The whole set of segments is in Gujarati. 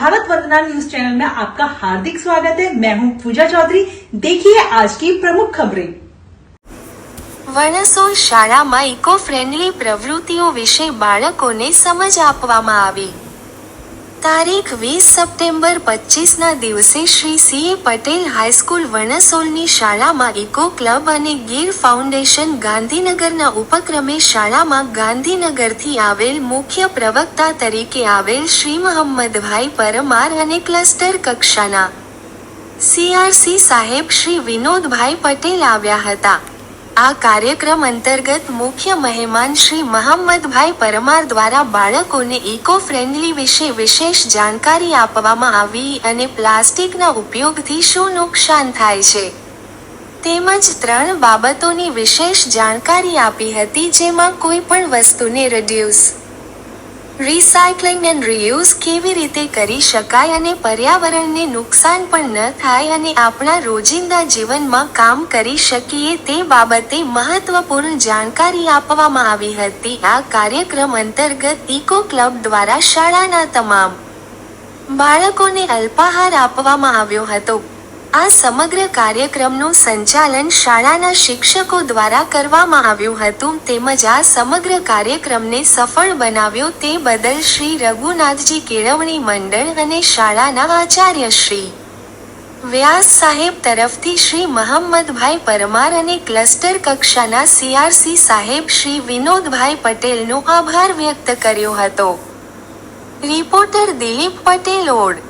भारत वंदना न्यूज चैनल में आपका हार्दिक स्वागत है मैं हूं पूजा चौधरी देखिए आज की प्रमुख खबरें વણસોલ શાળામાં ઇકો ફ્રેન્ડલી પ્રવૃત્તિઓ વિશે બાળકોને સમજ આપવામાં આવી તારીખ વીસ સપ્ટેમ્બર પચીસના દિવસે Shri C. A Patel high school વણસોલની શાળામાં ઇકો ક્લબ અને ગીર ફાઉન્ડેશન ગાંધીનગરના ઉપક્રમે શાળામાં ગાંધીનગરથી આવેલ મુખ્ય પ્રવક્તા તરીકે આવેલ શ્રી મોહમ્મદભાઈ પરમાર અને ક્લસ્ટર કક્ષાના. સીઆરસી સાહેબ શ્રી વિનોદભાઈ પટેલ આવ્યા હતા. આ કાર્યક્રમ અંતર્ગત મુખ્ય મહેમાન શ્રી મહમ્મદભાઈ પરમાર દ્વારા બાળકોને ઇકો ફ્રેન્ડલી વિશે વિશેષ જાણકારી આપવામાં આવી અને પ્લાસ્ટિકના ઉપયોગથી શું નુકસાન થાય છે. તેમજ ત્રણ બાબતોની વિશેષ જાણકારી આપી હતી જેમાં કોઈ પણ વસ્તુને રિડ્યુસ રિસાયકલિંગ એન્ડ રિયુઝ કેવી રીતે કરી શકાય અને પર્યાવરણને નુકસાન પણ ન થાય અને આપણા રોજિંદા જીવનમાં કામ કરી શકીએ તે બાબતે મહત્વપૂર્ણ જાણકારી આપવામાં આવી હતી. આ કાર્યક્રમ અંતર્ગત ઇકો ક્લબ દ્વારા શાળાના તમામ બાળકોને અલ્પાહાર આપવામાં આવ્યો હતો. આ સમગ્ર કાર્યક્રમનું સંચાલન શાળાના શિક્ષકો દ્વારા કરવામાં આવ્યું હતું. તેમજ આ સમગ્ર કાર્યક્રમને સફળ બનાવ્યો તે બદલ શ્રી રઘુનાથજી કેળવણી મંડળ અને શાળાના આચાર્ય શ્રી વ્યાસ સાહેબ તરફથી શ્રી મહમ્મદભાઈ પરમાર અને ક્લસ્ટર કક્ષાના સીઆરસી સાહેબ શ્રી વિનોદભાઈ પટેલનો આભાર વ્યક્ત કર્યો હતો. રિપોર્ટર દિલીપ પટેલ ઓડ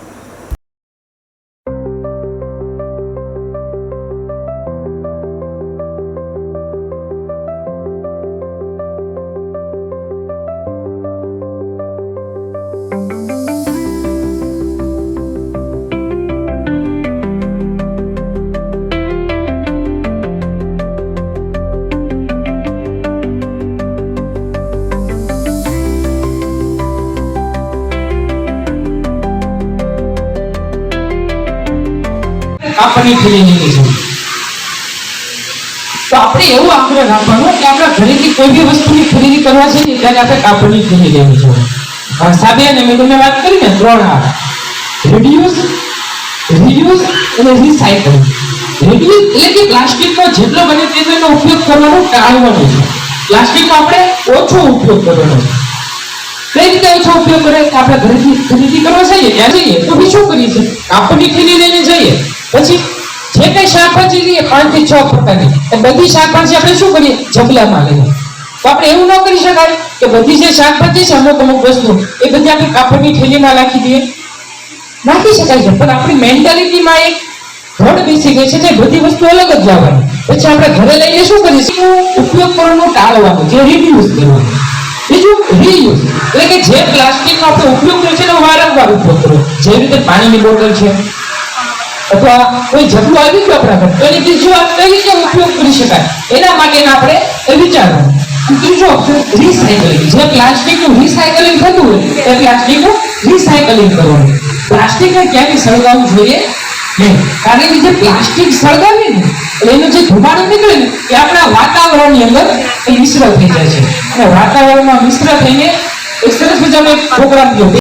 કાપડની થેલી નીકળી છે. તો આપણે એવું આગ્રહ રાખવાનો કે આપણા ઘરેથી કોઈ બી વસ્તુની ખરીદી કરવા ને ત્યારે આપણે કાપડની થેલી લેવી જોઈએ અને મેં તમને વાત કરી ને, ત્રણ હાર. રિડ્યુસ રિયુઝ અને રિસાયકલ રિડ્યુસ એટલે કે પ્લાસ્ટિકનો જેટલો બને તેટલો ઉપયોગ કરવાનો ટાળવાનો છે. પ્લાસ્ટિકનો આપણે ઓછો ઉપયોગ કરવાનો છે. કઈ રીતે ઓછો ઉપયોગ કરે? આપણે ઘરેથી ખરીદી કરવા જઈએ, ત્યાં જઈએ, તો બી શું કરીએ છીએ? કાપડની થેલી લઈને જઈએ. પછી જે કઈ શાકભાજી લઈએ પાંચથી છ પ્રકારની એ બધી શાકભાજી આપણે શું કરીએ? જબલામાં લઈએ. તો આપણે એવું ન કરી શકાય કે બધી જે શાકભાજી છે, અમુક અમુક વસ્તુ, એ બધી આપણે કાપડની થેલીમાં નાખી દઈએ. નાખી શકાય છે, પણ આપણી મેન્ટાલિટીમાં એક ઘડ બેસી ગઈ છે જે બધી વસ્તુ અલગ જ લાવવાની. પછી આપણે ઘરે લઈને શું કરીશું ઉપયોગ કરવાનું? ટાળવાનું, જે રિડ્યુસ કરવાનું. બીજું રીયુઝ એટલે કે જે પ્લાસ્ટિકનો આપણે ઉપયોગ કર્યો છે એનો વારંવાર ઉપયોગ કરવો. જે રીતે પાણીની બોટલ છે અથવા કોઈ જબલું આવી ગયું આપણા ઘર? તો એની ત્રીજો કઈ રીતે ઉપયોગ કરી શકાય. એના માટેના આપણે એ વિચારવાનું. ત્રીજો રિસાયકલિંગ જે પ્લાસ્ટિકનું રિસાયકલિંગ થતું હોય, એ પ્લાસ્ટિકનું રિસાયકલિંગ કરવાનું. પ્લાસ્ટિકને ક્યાંય સળગાવવું જોઈએ નહીં. કારણ કે જે પ્લાસ્ટિક સળગાવીએ ને, એનો જે ધુમાડો નીકળે ને, એ આપણા વાતાવરણની અંદર એ મિશ્ર થઈ જાય છે. અને વાતાવરણમાં મિશ્ર થઈને એક સરસ મજાનો એક પ્રોગ્રામ इस